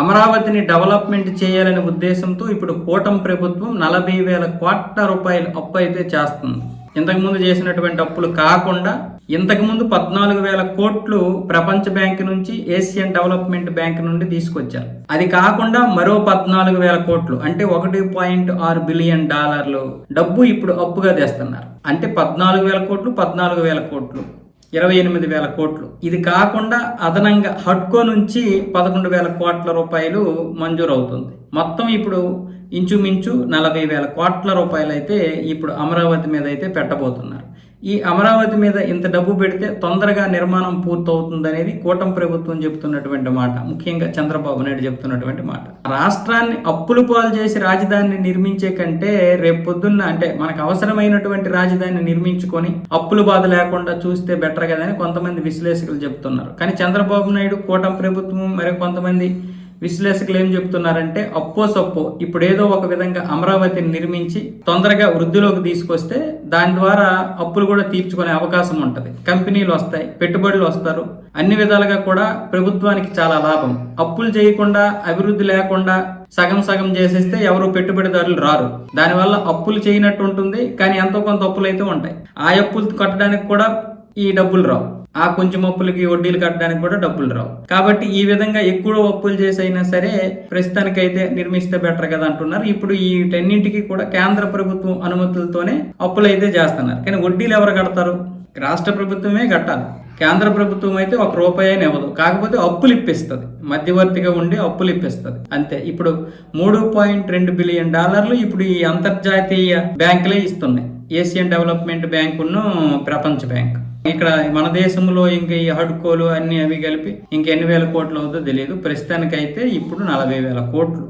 అమరావతిని డెవలప్మెంట్ చేయాలనే ఉద్దేశంతో ఇప్పుడు కూటమి ప్రభుత్వం నలభై వేల కోట్ల రూపాయల అప్పు అయితే చేస్తుంది. ఇంతకుముందు చేసినటువంటి అప్పులు కాకుండా ఇంతకుముందు పద్నాలుగు వేల కోట్లు ప్రపంచ బ్యాంక్ నుంచి ఏషియన్ డెవలప్మెంట్ బ్యాంక్ నుండి తీసుకొచ్చారు. అది కాకుండా మరో పద్నాలుగు వేల కోట్లు అంటే ఒకటి పాయింట్ ఆరు బిలియన్ డాలర్లు డబ్బు ఇప్పుడు అప్పుగా తెస్తున్నారు. అంటే పద్నాలుగు వేల కోట్లు పద్నాలుగు వేల కోట్లు. ఇరవై ఎనిమిది వేల కోట్లు. ఇది కాకుండా అదనంగా హడ్కో నుంచి పదకొండు వేల కోట్ల రూపాయలు మంజూరు అవుతుంది మొత్తం ఇప్పుడు ఇంచుమించు నలభై వేల కోట్ల రూపాయలు అయితే ఇప్పుడు అమరావతి మీద అయితే పెట్టబోతున్నారు. ఈ అమరావతి మీద ఇంత డబ్బు పెడితే తొందరగా నిర్మాణం పూర్తవుతుందనేది కూటమి ప్రభుత్వం చెబుతున్నటువంటి మాట. ముఖ్యంగా చంద్రబాబు నాయుడు చెప్తున్నటువంటి మాట. రాష్ట్రాన్ని అప్పులు పాలు చేసి రాజధానిని నిర్మించే కంటే రేపు పొద్దున్న అంటే మనకు అవసరమైనటువంటి రాజధానిని నిర్మించుకొని అప్పులు బాధ లేకుండా చూస్తే బెటర్ కదా అని కొంతమంది విశ్లేషకులు చెప్తున్నారు కానీ చంద్రబాబు నాయుడు కూటమి ప్రభుత్వం మరి కొంతమంది విశ్లేషకులు ఏం చెప్తున్నారంటే అప్పో సప్పో ఇప్పుడు ఏదో ఒక విధంగా అమరావతిని నిర్మించి తొందరగా వృద్ధిలోకి తీసుకొస్తే దాని ద్వారా అప్పులు కూడా తీర్చుకునే అవకాశం ఉంటుంది. కంపెనీలు వస్తాయి పెట్టుబడులు వస్తారు. అన్ని విధాలుగా కూడా ప్రభుత్వానికి చాలా లాభం. అప్పులు చేయకుండా అభివృద్ధి లేకుండా సగం సగం చేసేస్తే ఎవరు పెట్టుబడిదారులు రారు. దానివల్ల అప్పులు చేయనట్టు ఉంటుంది కానీ ఎంతో కొంత అప్పులు అయితే ఉంటాయి. ఆ అప్పులు కట్టడానికి కూడా ఈ డబ్బులు రావు. ఆ కొంచెం అప్పులకి వడ్డీలు కట్టడానికి కూడా డబ్బులు రావు. కాబట్టి ఈ విధంగా ఎక్కువ అప్పులు చేసి అయినా సరే ప్రస్తుతానికైతే నిర్మిస్తే బెటర్ కదా అంటున్నారు. ఇప్పుడు ఈ టెన్నింటికి కూడా కేంద్ర ప్రభుత్వం అనుమతులతోనే అప్పులు అయితే చేస్తున్నారు. కానీ వడ్డీలు ఎవరు కడతారు? రాష్ట్ర ప్రభుత్వమే కట్టాలి. కేంద్ర ప్రభుత్వం అయితే ఒక రూపాయి అని ఇవ్వదు. కాకపోతే అప్పులు ఇప్పిస్తుంది. మధ్యవర్తిగా ఉండి అప్పులు ఇప్పిస్తుంది. అంతే. ఇప్పుడు మూడు పాయింట్ రెండు బిలియన్ డాలర్లు ఇప్పుడు ఈ అంతర్జాతీయ బ్యాంకులే ఇస్తున్నాయి. ఏషియన్ డెవలప్మెంట్ బ్యాంకును ప్రపంచ బ్యాంక్. ఇక్కడ మన దేశంలో ఇంకా ఈ హడ్కోలు అన్ని అవి కలిపి ఇంకెన్ని వేల కోట్లు అవుతుందో తెలియదు ప్రస్తుతానికైతే ఇప్పుడు నలభై వేల కోట్లు.